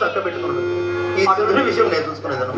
చక్క పెట్టుకున్నాడు ఈ చంద్రుడి విషయం నేను చూసుకునేదాను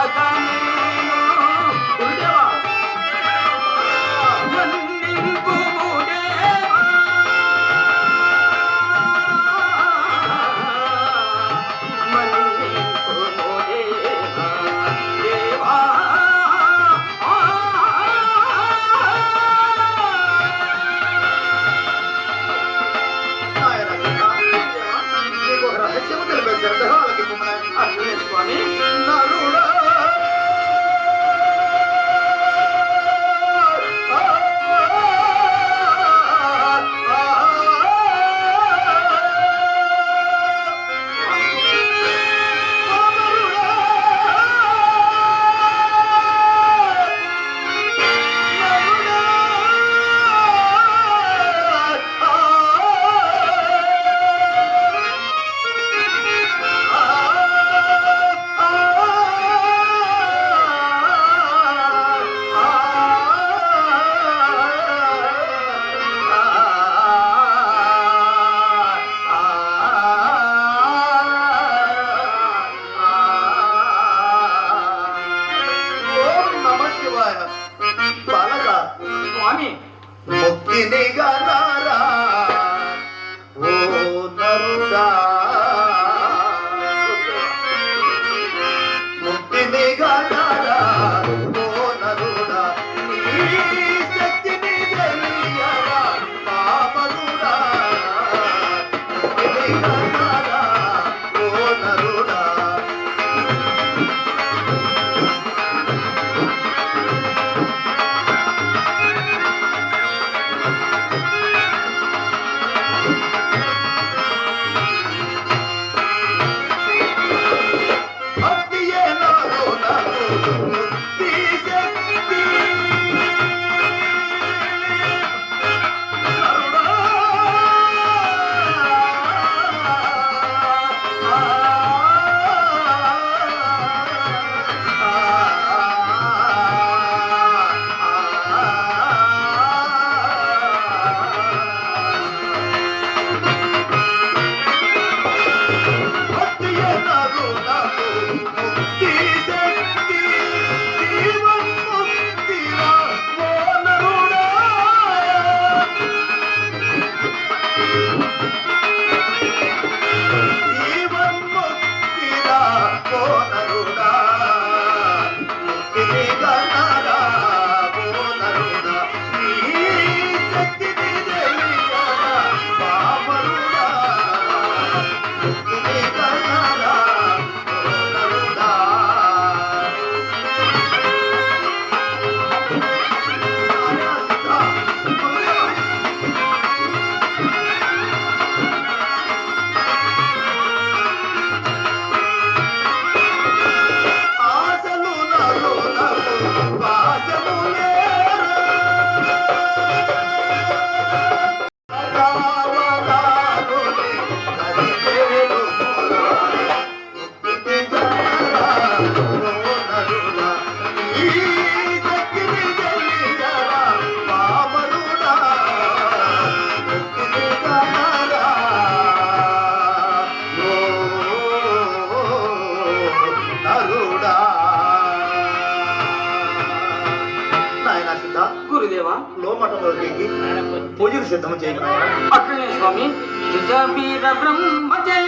Tata. నరుడా. నాయన సిద్ధ గురుదేవా. లోమటంలో పూజలు సిద్ధం చేయను అట్లనే స్వామి బ్రహ్మ జయ